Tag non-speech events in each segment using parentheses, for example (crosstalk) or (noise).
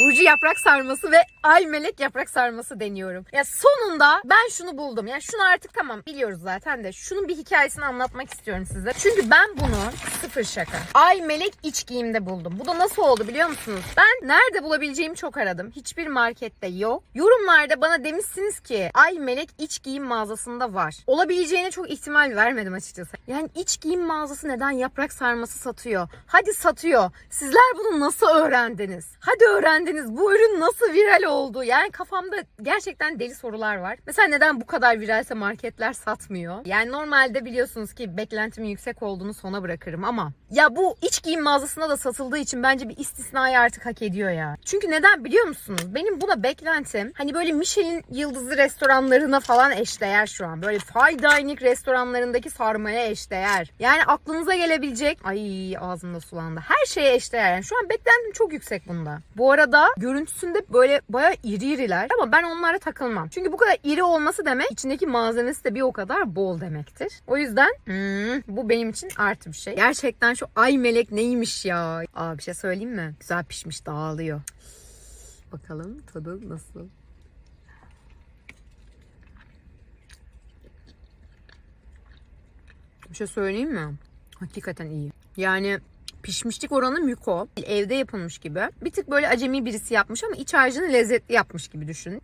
Burcu yaprak sarması ve ay melek yaprak sarması deniyorum. Ya sonunda ben şunu buldum. Ya şunu artık tamam biliyoruz zaten de şunun bir hikayesini anlatmak istiyorum size. Çünkü ben bunu sıfır şaka. Ay melek iç giyimde buldum. Bu da nasıl oldu biliyor musunuz? Ben nerede bulabileceğimi çok aradım. Hiçbir markette yok. Yorumlarda bana demişsiniz ki ay melek iç giyim mağazasında var. Olabileceğine çok ihtimal vermedim açıkçası. Yani iç giyim mağazası neden yaprak sarması satıyor? Hadi satıyor. Sizler bunu nasıl öğrendiniz? Hadi öğrendiniz. Bu ürün nasıl viral oldu? Yani kafamda gerçekten deli sorular var. Mesela neden bu kadar viralse marketler satmıyor? Yani normalde biliyorsunuz ki beklentimin yüksek olduğunu sona bırakırım ama ya bu iç giyim mağazasında da satıldığı için bence bir istisnayı artık hak ediyor ya. Çünkü neden biliyor musunuz? Benim buna beklentim hani böyle Michelin yıldızlı restoranlarına falan eşdeğer şu an. Böyle fine dining restoranlarındaki sarmaya eşdeğer. Yani aklınıza gelebilecek ay ağzımda sulandı. Her şeye eşdeğer. Yani şu an beklentim çok yüksek bunda. Bu arada görüntüsünde böyle baya iri iriler ama ben onlara takılmam. Çünkü bu kadar iri olması demek içindeki malzemesi de bir o kadar bol demektir. O yüzden hmm, bu benim için artı bir şey. Gerçekten şu ay melek neymiş ya. Aa bir şey söyleyeyim mi? Güzel pişmiş dağılıyor. Bakalım tadı nasıl? Bir şey söyleyeyim mi? Hakikaten iyi. Yani pişmişlik oranı müko. Evde yapılmış gibi. Bir tık böyle acemi birisi yapmış ama iç harcını lezzetli yapmış gibi düşünün.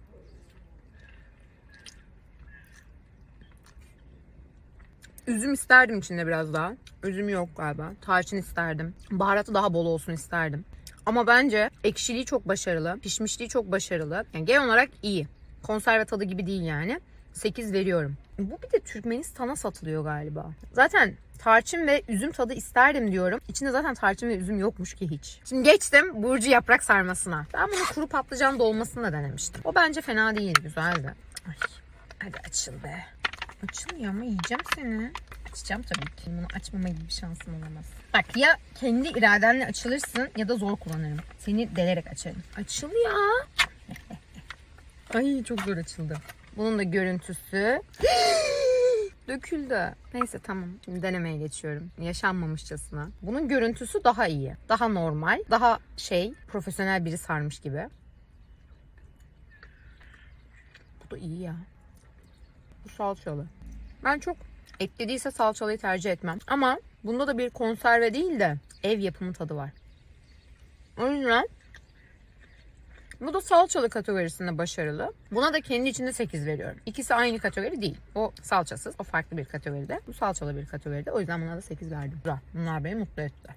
Üzüm isterdim içinde biraz daha. Üzüm yok galiba. Tarçın isterdim. Baharatı daha bol olsun isterdim. Ama bence ekşiliği çok başarılı. Pişmişliği çok başarılı. Yani genel olarak iyi. Konserve tadı gibi değil yani. 8 veriyorum. Bu bir de Türkmenistan'a satılıyor galiba. Zaten tarçın ve üzüm tadı isterdim diyorum. İçinde zaten tarçın ve üzüm yokmuş ki hiç. Şimdi geçtim Burcu yaprak sarmasına. Ben bunu kuru patlıcan dolmasını da denemiştim. O bence fena değil, güzeldi. Ay, hadi açıl be. Açılmıyor ama yiyeceğim seni. Açacağım tabii ki. Bunu açmama gibi bir şansım olamaz. Bak ya kendi iradenle açılırsın ya da zor kullanırım. Seni delerek açarım. Açıl ya. (laughs) Ay çok zor açıldı. Bunun da görüntüsü. (gasps) Döküldü. Neyse tamam. Şimdi denemeye geçiyorum. Yaşanmamışçasına. Bunun görüntüsü daha iyi. Daha normal. Daha şey profesyonel biri sarmış gibi. Bu da iyi ya. Bu salçalı. Ben çok etli değilse salçalıyı tercih etmem. Ama bunda da bir konserve değil de ev yapımı tadı var. O yüzden bu da salçalı kategorisinde başarılı. Buna da kendi içinde 8 veriyorum. İkisi aynı kategori değil. O salçasız, o farklı bir kategoride. Bu salçalı bir kategoride. O yüzden buna da 8 verdim. Güzel. Bunlar beni mutlu etti.